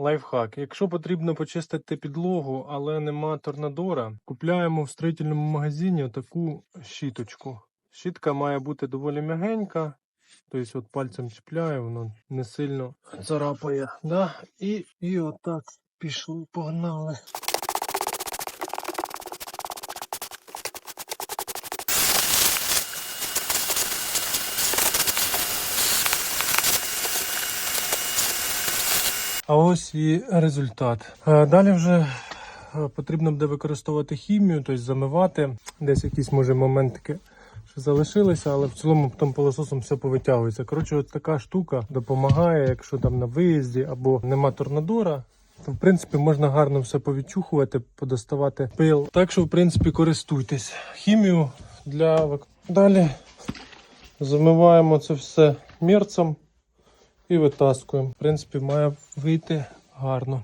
Лайфхак. Якщо потрібно почистити підлогу, але нема торнадора, купляємо в строїтельному магазині таку щіточку. Щітка має бути доволі м'ягенька, тобто от пальцем чіпляє, воно не сильно царапає. Да? І, і отак пішли, погнали. А ось і результат. Е, Далі вже е, потрібно буде використовувати хімію, тобто замивати. Десь якісь може моментики ще залишилися, але в цілому потім пилососом все повитягується. Коротше, от така штука допомагає, якщо там на виїзді або нема торнадора. То, в принципі, можна гарно все повідчухувати, подоставати пил. Так що, в принципі, користуйтесь. Хімію для далі замиваємо це все мірцем і витаскуємо. В принципі, має вийти гарно.